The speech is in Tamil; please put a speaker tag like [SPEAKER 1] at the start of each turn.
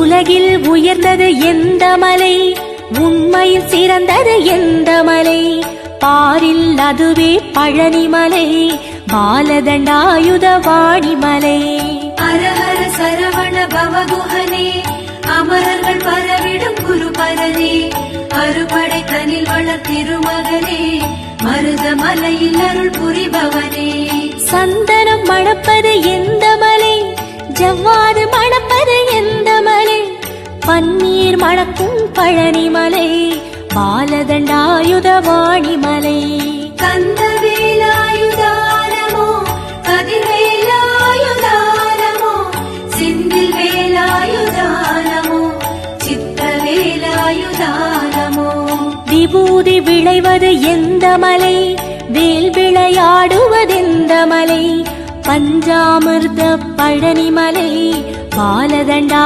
[SPEAKER 1] உலகில் உயர்ந்தது எந்த மலை? உண்மையில் சிறந்தது எந்த மலை? பாரில் அதுவே பழனிமலை பாலதண்டாயுத வாணிமலை
[SPEAKER 2] அரஹர சரவண பவகுஹனே அமரர்கள் பரவிடும் குருபரனே அறுபடை தனில் வளர் திருமகனே மருதமலையில் அருள் புரிபவனே.
[SPEAKER 1] சந்தனம் மணப்பது எந்த மலை? ஜவ்வாது மலை பன்னீர் மணக்கும் பழனிமலை பாலதண்டாயுத வாணிமலை
[SPEAKER 2] கந்தவேலாயுதானமோ கதிர்வேலாயுதானமோ செந்தில் வேலாயுதானமோ சித்திரவேலாயுதானமோ
[SPEAKER 1] விபூதி விளைவது எந்த மலை வேல் விளையாடுவதெந்த மலை பஞ்சாமிர்த பழனிமலை பாலதண்டா